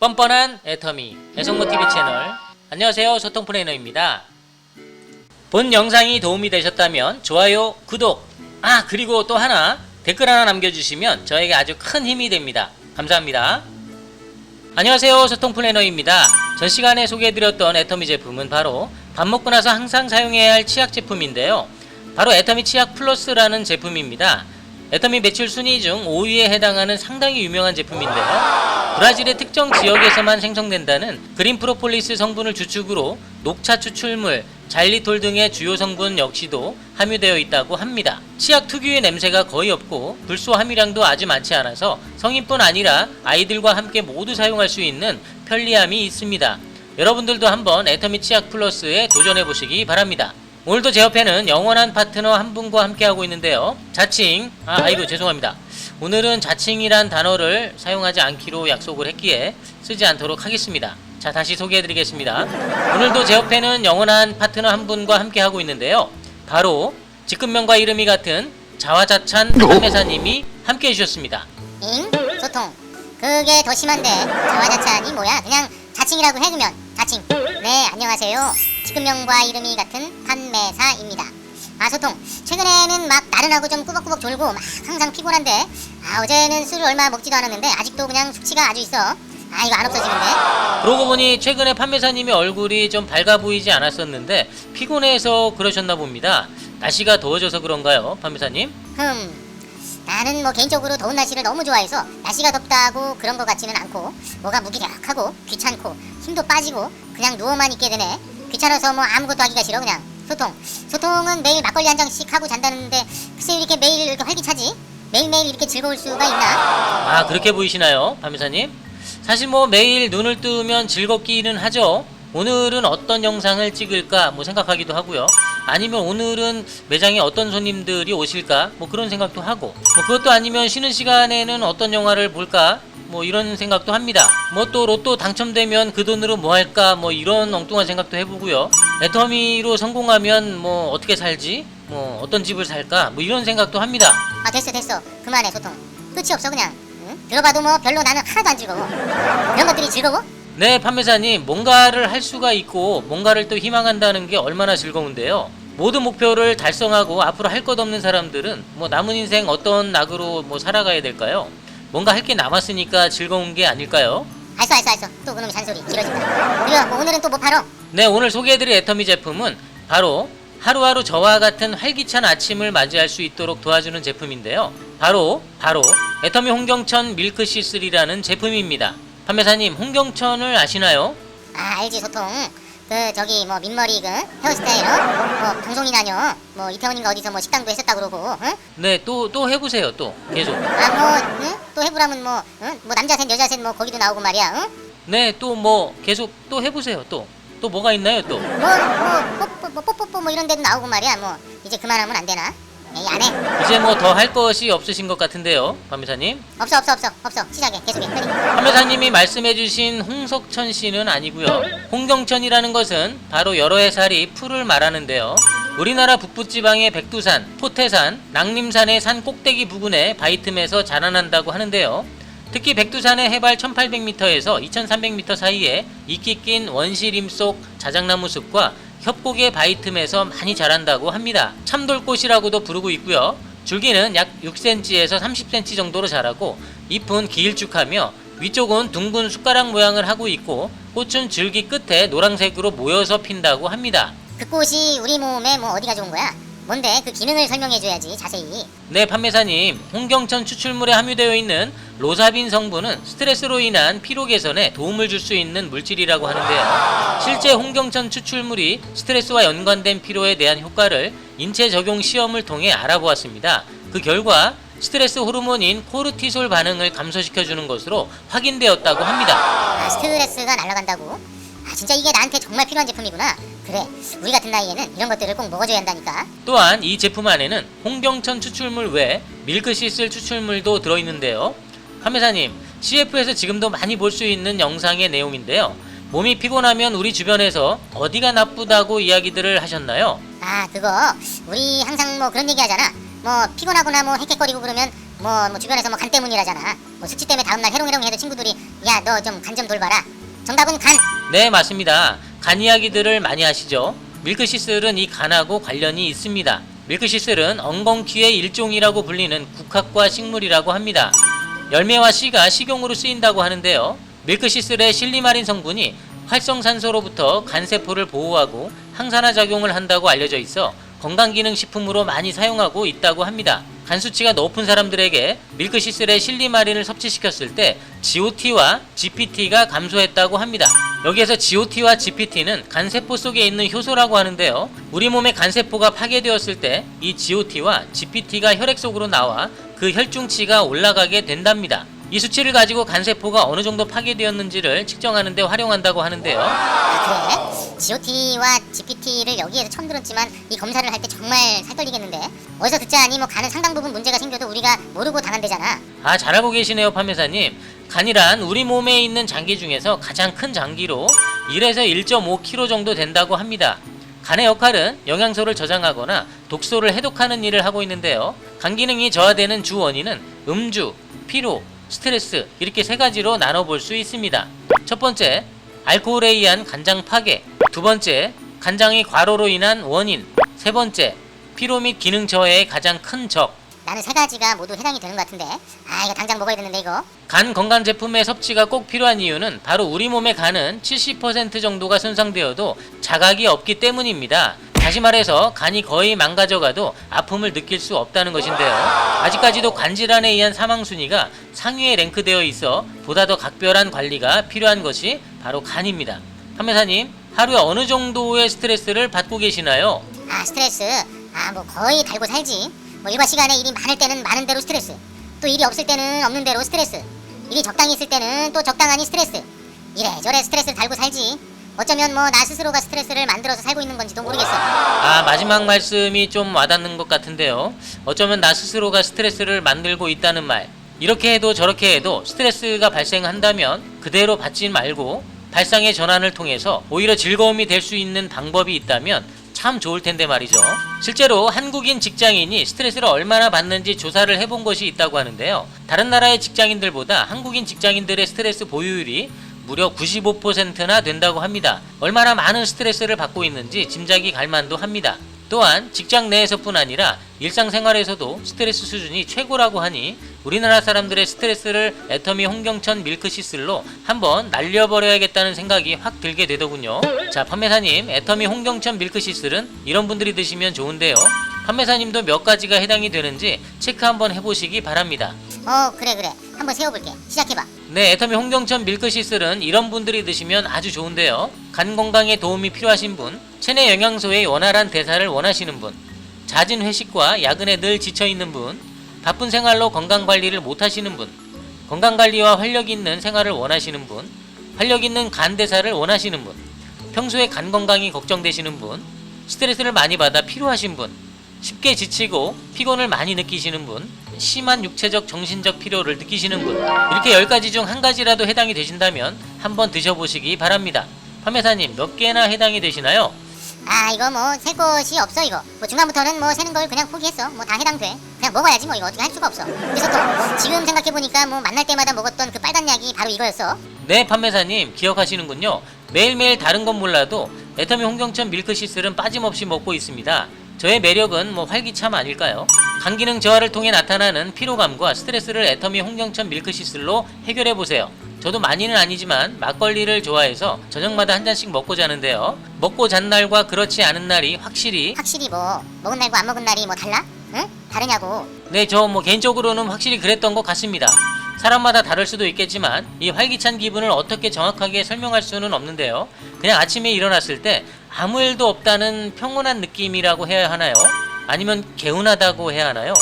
뻔뻔한 애터미 애성모 TV 채널 안녕하세요 소통 플래너입니다. 본 영상이 도움이 되셨다면 좋아요, 구독, 아 그리고 또 하나 댓글 하나 남겨주시면 저에게 아주 큰 힘이 됩니다. 감사합니다. 안녕하세요 소통 플래너입니다. 전 시간에 소개해드렸던 애터미 제품은 바로 밥 먹고 나서 항상 사용해야 할 치약 제품인데요. 바로 애터미 치약 플러스라는 제품입니다. 애터미 매출 순위 중 5위에 해당하는 상당히 유명한 제품인데요. 브라질의 특정 지역에서만 생성된다는 그린 프로폴리스 성분을 주축으로 녹차 추출물, 잘리톨 등의 주요 성분 역시도 함유되어 있다고 합니다. 치약 특유의 냄새가 거의 없고 불소 함유량도 아주 많지 않아서 성인뿐 아니라 아이들과 함께 모두 사용할 수 있는 편리함이 있습니다. 여러분들도 한번 애터미 치약 플러스에 도전해 보시기 바랍니다. 오늘도 제 옆에는 영원한 파트너 한 분과 함께 하고 있는데요. 자칭, 아, 아이고 죄송합니다. 오늘은 자칭이란 단어를 사용하지 않기로 약속을 했기에 쓰지 않도록 하겠습니다. 자, 다시 소개해 드리겠습니다. 오늘도 제 옆에는 영원한 파트너 한 분과 함께 하고 있는데요. 바로 직급명과 이름이 같은 자화자찬 판매사님이 함께 해 주셨습니다. 잉? 소통. 그게 더 심한데 자화자찬이 뭐야? 그냥 자칭이라고 해두면 자칭. 네 안녕하세요. 지급명과 이름이 같은 판매사입니다. 아 소통. 최근에는 막 나른하고 좀 꾸벅꾸벅 졸고 막 항상 피곤한데 아 어제는 술을 얼마 먹지도 않았는데 아직도 그냥 숙취가 아주 있어. 아 이거 안 없어지는데? 그러고 보니 최근에 판매사님의 얼굴이 좀 밝아 보이지 않았었는데 피곤해서 그러셨나 봅니다. 날씨가 더워져서 그런가요, 판매사님? 흠. 나는 뭐 개인적으로 더운 날씨를 너무 좋아해서 날씨가 덥다고 그런 것 같지는 않고 뭐가 무기력하고 귀찮고 힘도 빠지고 그냥 누워만 있게 되네 귀찮아서 뭐 아무것도 하기가 싫어 그냥. 소통. 소통은 매일 막걸리 한 잔씩 하고 잔다는데 글쎄 이렇게 매일 이렇게 활기차지? 매일매일 이렇게 즐거울 수가 있나? 아 그렇게 보이시나요 판매사님? 사실 뭐 매일 눈을 뜨면 즐겁기는 하죠. 오늘은 어떤 영상을 찍을까 뭐 생각하기도 하고요. 아니면 오늘은 매장에 어떤 손님들이 오실까 뭐 그런 생각도 하고. 뭐 그것도 아니면 쉬는 시간에는 어떤 영화를 볼까 뭐 이런 생각도 합니다. 뭐 또 로또 당첨되면 그 돈으로 뭐 할까? 뭐 이런 엉뚱한 생각도 해보고요. 애터미로 성공하면 뭐 어떻게 살지? 뭐 어떤 집을 살까? 뭐 이런 생각도 합니다. 아 됐어 됐어. 그만해 소통. 끝이 없어 그냥. 응? 들어봐도 뭐 별로 나는 하나도 안 즐거워. 그런 것들이 즐거워? 네, 판매사님, 뭔가를 할 수가 있고 뭔가를 또 희망한다는 게 얼마나 즐거운데요. 모든 목표를 달성하고 앞으로 할 것 없는 사람들은 뭐 남은 인생 어떤 낙으로 뭐 살아가야 될까요? 뭔가 할 게 남았으니까 즐거운 게 아닐까요? 알았어 알았어 알았어 또 그놈의 잔소리 길어진다 그리고 뭐 오늘은 또 뭐 팔어? 네, 오늘 소개해드릴 애터미 제품은 바로 하루하루 저와 같은 활기찬 아침을 맞이할 수 있도록 도와주는 제품인데요. 바로 바로 애터미 홍경천 밀크시3라는 제품입니다. 판매사님, 홍경천을 아시나요? 아 알지 소통 그 저기 뭐 민머리 그 헤어스타일러 뭐 방송이나뇨 뭐 이태원인가 어디서 뭐 식당도 했었다 그러고 응? 네, 또 또 해보세요, 또 계속. 아뭐 응? 또 해보라면 뭐 응? 뭐 남자 셋 여자 셋뭐 거기도 나오고 말이야 응? 네, 또 뭐 계속 또 해보세요. 또 또 뭐가 있나요? 또 뭐뭐 뽀뽀 뭐 뽀뽀뽀 뭐 이런 데도 나오고 말이야 뭐 이제 그만하면 안 되나? 에이 안해 이제 뭐 더 할 것이 없으신 것 같은데요, 판매사님. 없어 없어 없어 없어 시작해 계속해 빨리 판매사님이 말씀해주신 홍석천 씨는 아니고요. 홍경천이라는 것은 바로 여러 해살이 풀을 말하는데요. 우리나라 북부지방의 백두산, 포태산, 낭림산의 산 꼭대기 부근에 바이틈에서 자라난다고 하는데요. 특히 백두산의 해발 1800m에서 2300m 사이에 이끼 낀 원시림 속 자작나무 숲과 협곡의 바이틈에서 많이 자란다고 합니다. 참돌꽃이라고도 부르고 있고요. 줄기는 약 6cm에서 30cm 정도로 자라고 잎은 길쭉하며 위쪽은 둥근 숟가락 모양을 하고 있고 꽃은 줄기 끝에 노란색으로 모여서 핀다고 합니다. 그 꽃이 우리 몸에 뭐 어디가 좋은 거야? 뭔데 그 기능을 설명해줘야지 자세히 네, 판매사님. 홍경천 추출물에 함유되어 있는 로사빈 성분은 스트레스로 인한 피로 개선에 도움을 줄 수 있는 물질이라고 하는데요. 실제 홍경천 추출물이 스트레스와 연관된 피로에 대한 효과를 인체 적용 시험을 통해 알아보았습니다. 그 결과 스트레스 호르몬인 코르티솔 반응을 감소시켜 주는 것으로 확인되었다고 합니다. 아 스트레스가 날아간다고? 아 진짜 이게 나한테 정말 필요한 제품이구나 그래 우리 같은 나이에는 이런 것들을 꼭 먹어줘야 한다니까 또한 이 제품 안에는 홍경천 추출물 외 밀크시슬 추출물도 들어있는데요. 판매사님, CF에서 지금도 많이 볼 수 있는 영상의 내용인데요. 몸이 피곤하면 우리 주변에서 어디가 나쁘다고 이야기들을 하셨나요? 아 그거 우리 항상 뭐 그런 얘기 하잖아 뭐 피곤하거나 뭐 헥헥거리고 그러면 뭐, 뭐 주변에서 뭐 간 때문이라잖아. 뭐 숙취 때문에 다음날 해롱해롱 해도 친구들이 야 너 좀 간 좀 돌봐라. 정답은 간. 네, 맞습니다. 간 이야기들을 많이 하시죠. 밀크시슬은 이 간하고 관련이 있습니다. 밀크시슬은 엉겅퀴의 일종이라고 불리는 국화과 식물이라고 합니다. 열매와 씨가 식용으로 쓰인다고 하는데요. 밀크시슬의 실리마린 성분이 활성산소로부터 간세포를 보호하고 항산화 작용을 한다고 알려져 있어 건강기능식품으로 많이 사용하고 있다고 합니다. 간 수치가 높은 사람들에게 밀크시슬의 실리마린을 섭취시켰을 때 GOT와 GPT가 감소했다고 합니다. 여기에서 GOT와 GPT는 간세포 속에 있는 효소라고 하는데요. 우리 몸의 간세포가 파괴되었을 때 이 GOT와 GPT가 혈액 속으로 나와 그 혈중치가 올라가게 된답니다. 이 수치를 가지고 간세포가 어느 정도 파괴되었는지를 측정하는 데 활용한다고 하는데요. 아, 그래? GOT와 GPT를 여기에서 처음 들었지만 이 검사를 할 때 정말 살떨리겠는데 어디서 듣자니 뭐 간은 상당 부분 문제가 생겨도 우리가 모르고 당한대잖아 아, 잘 알고 계시네요, 판매사님. 간이란 우리 몸에 있는 장기 중에서 가장 큰 장기로 1에서 1.5kg 정도 된다고 합니다. 간의 역할은 영양소를 저장하거나 독소를 해독하는 일을 하고 있는데요. 간 기능이 저하되는 주 원인은 음주, 피로, 스트레스 이렇게 세 가지로 나눠볼 수 있습니다. 첫 번째, 알코올에 의한 간장 파괴. 두 번째, 간장의 과로로 인한 원인. 세 번째, 피로 및 기능 저해의 가장 큰 적. 나는 세 가지가 모두 해당이 되는 것 같은데 아 이거 당장 먹어야 되는데 이거 간 건강 제품의 섭취가 꼭 필요한 이유는 바로 우리 몸의 간은 70% 정도가 손상되어도 자각이 없기 때문입니다. 다시 말해서 간이 거의 망가져가도 아픔을 느낄 수 없다는 것인데요. 아직까지도 간 질환에 의한 사망 순위가 상위에 랭크되어 있어 보다 더 각별한 관리가 필요한 것이 바로 간입니다. 판매사님, 하루에 어느 정도의 스트레스를 받고 계시나요? 아 스트레스 아 뭐 거의 달고 살지 뭐 일과 시간에 일이 많을 때는 많은 대로 스트레스 또 일이 없을 때는 없는 대로 스트레스 일이 적당히 있을 때는 또 적당하니 스트레스 이래저래 스트레스를 달고 살지 어쩌면 뭐 나 스스로가 스트레스를 만들어서 살고 있는 건지도 모르겠어 아 마지막 말씀이 좀 와닿는 것 같은데요. 어쩌면 나 스스로가 스트레스를 만들고 있다는 말. 이렇게 해도 저렇게 해도 스트레스가 발생한다면 그대로 받지 말고 발상의 전환을 통해서 오히려 즐거움이 될 수 있는 방법이 있다면 참 좋을 텐데 말이죠. 실제로 한국인 직장인이 스트레스를 얼마나 받는지 조사를 해본 것이 있다고 하는데요. 다른 나라의 직장인들보다 한국인 직장인들의 스트레스 보유율이 무려 95%나 된다고 합니다. 얼마나 많은 스트레스를 받고 있는지 짐작이 갈 만도 합니다. 또한 직장 내에서뿐 아니라 일상생활에서도 스트레스 수준이 최고라고 하니 우리나라 사람들의 스트레스를 애터미 홍경천 밀크시슬로 한번 날려버려야겠다는 생각이 확 들게 되더군요. 자, 판매사님, 애터미 홍경천 밀크시슬은 이런 분들이 드시면 좋은데요. 판매사님도 몇 가지가 해당이 되는지 체크 한번 해보시기 바랍니다. 어 그래 그래. 한번 세워볼게. 시작해봐. 네, 애터미 홍경천 밀크시슬은 이런 분들이 드시면 아주 좋은데요. 간 건강에 도움이 필요하신 분, 체내 영양소의 원활한 대사를 원하시는 분, 잦은 회식과 야근에 늘 지쳐 있는 분, 바쁜 생활로 건강 관리를 못 하시는 분, 건강 관리와 활력 있는 생활을 원하시는 분, 활력 있는 간 대사를 원하시는 분, 평소에 간 건강이 걱정되시는 분, 스트레스를 많이 받아 피로하신 분, 쉽게 지치고 피곤을 많이 느끼시는 분, 심한 육체적 정신적 피로를 느끼시는 분 이렇게 10가지 중 한 가지라도 해당이 되신다면 한번 드셔보시기 바랍니다. 판매사님 몇 개나 해당이 되시나요? 아 이거 뭐셀 것이 없어 이거 뭐 중간부터는 뭐 세는 걸 그냥 포기했어 뭐 다 해당돼 그냥 먹어야지 뭐 이거 어떻게 할 수가 없어 그래서 또 지금 생각해보니까 뭐 만날 때마다 먹었던 그 빨간 약이 바로 이거였어 네 판매사님 기억하시는군요. 매일매일 다른 건 몰라도 애터미 홍경천 밀크시슬은 빠짐없이 먹고 있습니다. 저의 매력은 뭐 활기참 아닐까요? 간 기능 저하를 통해 나타나는 피로감과 스트레스를 애터미 홍경천 밀크시슬로 해결해 보세요. 저도 많이는 아니지만 막걸리를 좋아해서 저녁마다 한 잔씩 먹고 자는데요. 먹고 잔 날과 그렇지 않은 날이 확실히 확실히 뭐 먹은 날과 안 먹은 날이 뭐 달라? 응? 다르냐고 네, 저 뭐 개인적으로는 확실히 그랬던 것 같습니다. 사람마다 다를 수도 있겠지만 이 활기찬 기분을 어떻게 정확하게 설명할 수는 없는데요. 그냥 아침에 일어났을 때 아무 일도 없다는 평온한 느낌이라고 해야 하나요? 아니면 개운하다고 해야 하나요?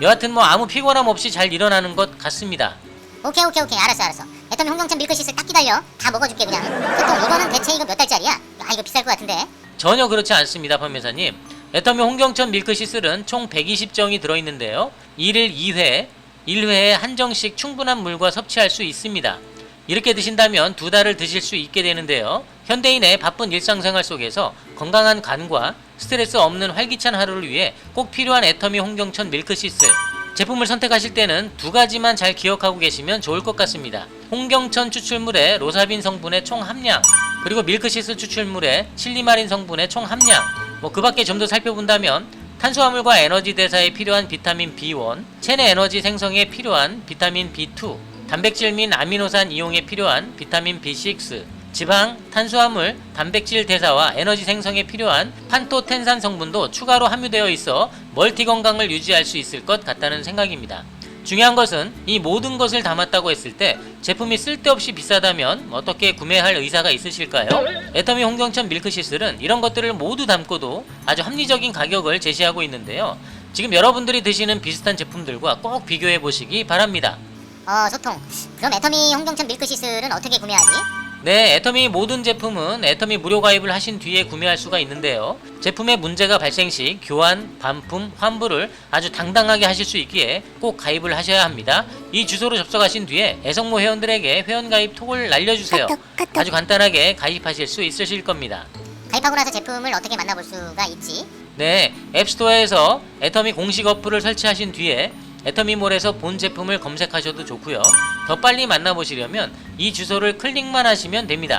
여하튼 뭐 아무 피곤함 없이 잘 일어나는 것 같습니다. 오케이 오케이 오케이 알았어 알았어 애터미 홍경천 밀크시슬 딱 기다려 다 먹어줄게 그냥 보통 이거는 대체 이거 몇 달짜리야? 아 이거 비쌀 것 같은데 전혀 그렇지 않습니다, 판매사님. 애터미 홍경천 밀크시슬은 총 120정이 들어있는데요. 1일 2회, 1회에 한 정씩 충분한 물과 섭취할 수 있습니다. 이렇게 드신다면 두 달을 드실 수 있게 되는데요. 현대인의 바쁜 일상생활 속에서 건강한 간과 스트레스 없는 활기찬 하루를 위해 꼭 필요한 애터미 홍경천 밀크시슬. 제품을 선택하실 때는 두 가지만 잘 기억하고 계시면 좋을 것 같습니다. 홍경천 추출물의 로사빈 성분의 총 함량, 그리고 밀크시스 추출물의 실리마린 성분의 총 함량, 뭐 그 밖에 좀 더 살펴본다면 탄수화물과 에너지 대사에 필요한 비타민 B1, 체내 에너지 생성에 필요한 비타민 B2, 단백질 및 아미노산 이용에 필요한 비타민 B6, 지방, 탄수화물, 단백질 대사와 에너지 생성에 필요한 판토텐산 성분도 추가로 함유되어 있어 멀티 건강을 유지할 수 있을 것 같다는 생각입니다. 중요한 것은 이 모든 것을 담았다고 했을 때 제품이 쓸데없이 비싸다면 어떻게 구매할 의사가 있으실까요? 애터미 홍경천 밀크시슬은 이런 것들을 모두 담고도 아주 합리적인 가격을 제시하고 있는데요. 지금 여러분들이 드시는 비슷한 제품들과 꼭 비교해 보시기 바랍니다. 어 소통 그럼 애터미 홍경천 밀크시슬은 어떻게 구매하지? 네, 애터미 모든 제품은 애터미 무료 가입을 하신 뒤에 구매할 수가 있는데요. 제품에 문제가 발생 시 교환, 반품, 환불을 아주 당당하게 하실 수 있기에 꼭 가입을 하셔야 합니다. 이 주소로 접속하신 뒤에 애성모 회원들에게 회원 가입 톡을 날려주세요. 카톡, 카톡. 아주 간단하게 가입하실 수 있으실 겁니다. 가입하고 나서 제품을 어떻게 만나볼 수가 있지? 네, 앱스토어에서 애터미 공식 어플을 설치하신 뒤에 애터미몰에서 본 제품을 검색하셔도 좋고요. 더 빨리 만나보시려면 이 주소를 클릭만 하시면 됩니다.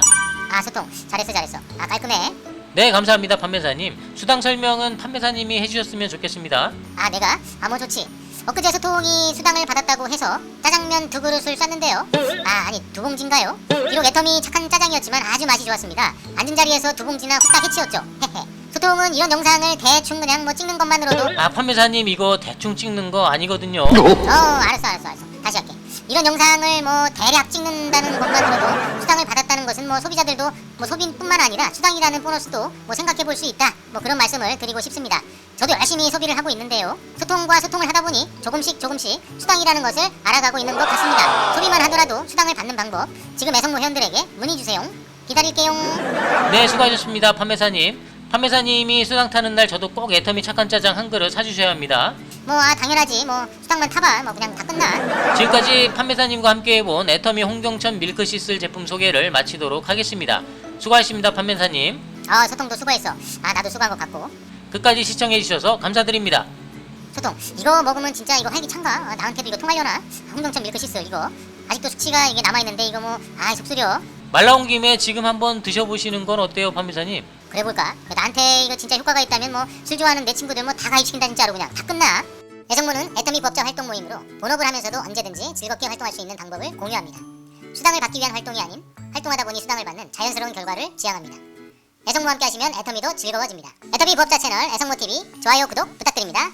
아 소통 잘했어 잘했어 아 깔끔해 네, 감사합니다, 판매사님. 수당 설명은 판매사님이 해주셨으면 좋겠습니다. 아 내가 아뭐 좋지 엊그제 소통이 수당을 받았다고 해서 짜장면 두 그릇을 쐈는데요 아 아니 두 봉지인가요? 비록 애텀이 착한 짜장이었지만 아주 맛이 좋았습니다 앉은 자리에서 두 봉지나 후딱 해치웠죠 헤헤 소통은 이런 영상을 대충 그냥 뭐 찍는 것만으로도 아, 판매사님 이거 대충 찍는 거 아니거든요. 어? 알았어 알았어 알았어. 다시 할게. 이런 영상을 뭐 대략 찍는다는 것만으로도 수당을 받았다는 것은 뭐 소비자들도 뭐 소비뿐만 아니라 수당이라는 보너스도 뭐 생각해 볼 수 있다. 뭐 그런 말씀을 드리고 싶습니다. 저도 열심히 소비를 하고 있는데요. 소통과 소통을 하다 보니 조금씩 조금씩 수당이라는 것을 알아가고 있는 것 같습니다. 소비만 하더라도 수당을 받는 방법 지금 애성모 회원들에게 문의 주세요. 기다릴게요. 네, 수고하셨습니다, 판매사님. 판매사님이 수당 타는 날 저도 꼭 애터미 착한 짜장 한 그릇 사주셔야 합니다. 뭐 아 당연하지 뭐 수당만 타봐 뭐 그냥 다 끝나 지금까지 판매사님과 함께 해본 애터미 홍경천 밀크시슬 제품 소개를 마치도록 하겠습니다. 수고하셨습니다, 판매사님. 어 소통도 수고했어 아 나도 수고한 것 같고 끝까지 시청해주셔서 감사드립니다. 소통 이거 먹으면 진짜 이거 활기 찬가 아, 나한테도 이거 통하려나 홍경천 밀크시스 이거 아직도 수치가 이게 남아있는데 이거 뭐아 속쓰려 말 나온 김에 지금 한번 드셔보시는 건 어때요, 판매사님? 그래 볼까? 나한테 이거 진짜 효과가 있다면 뭐 술 좋아하는 내 친구들 뭐 다 가입시킨다 진짜로 그냥 다 끝나. 애정모는 애터미 부업자 활동 모임으로 본업을 하면서도 언제든지 즐겁게 활동할 수 있는 방법을 공유합니다. 수당을 받기 위한 활동이 아닌 활동하다 보니 수당을 받는 자연스러운 결과를 지향합니다. 애성모와 함께 하시면 애터미도 즐거워집니다. 애터미 부업자 채널 애성모TV 좋아요 구독 부탁드립니다